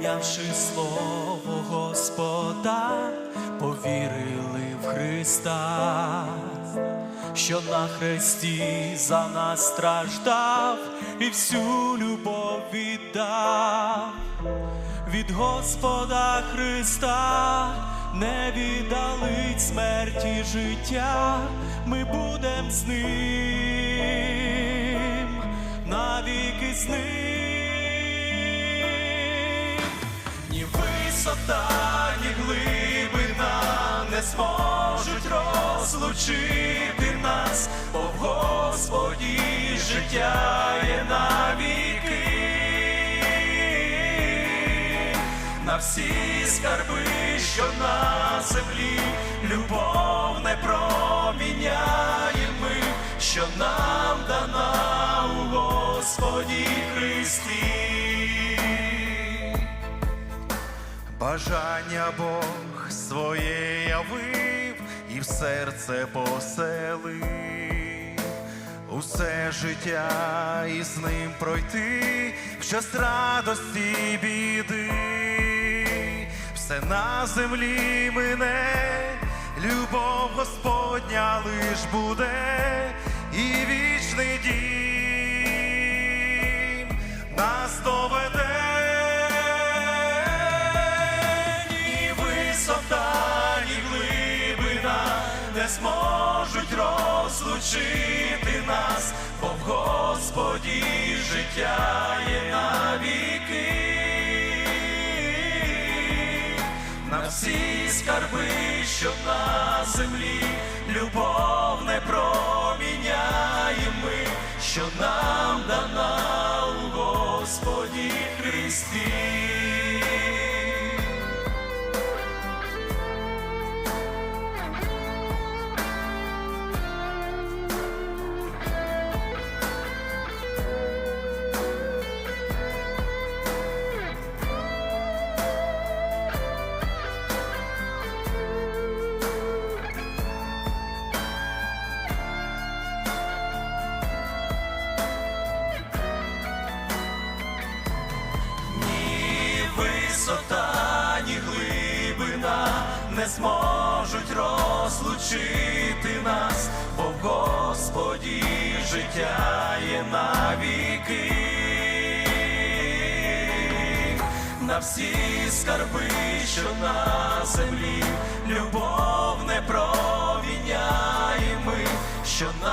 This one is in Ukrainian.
прийнявши слово Господа, повірили в Христа, що на хресті за нас страждав і всю любов віддав від Господа Христа не віддалить смерті життя, ми будем з ним, навіки з ним. Ні висота, ні глибина не зможуть розлучити нас, бо в Господі життя є навіки. На всі скарби, що на землі, любов не проміняє ми, що нам дана у Господі Христі. Бажання Бог своє явив і в серце поселив, усе життя із ним пройти, в час радості біди, все на землі мине, любов Господня лиш буде, і вічний дім не зможуть розлучити нас, бо в Господі життя є навіки. На всі скарби, що на землі, любов не проміняє ми, що нам дана у Господі Христі. Висота, ні глибина не зможуть розлучити нас, бо в Господі життя є навіки. На всі скарби, що на землі, любов не провіняє ми, що нам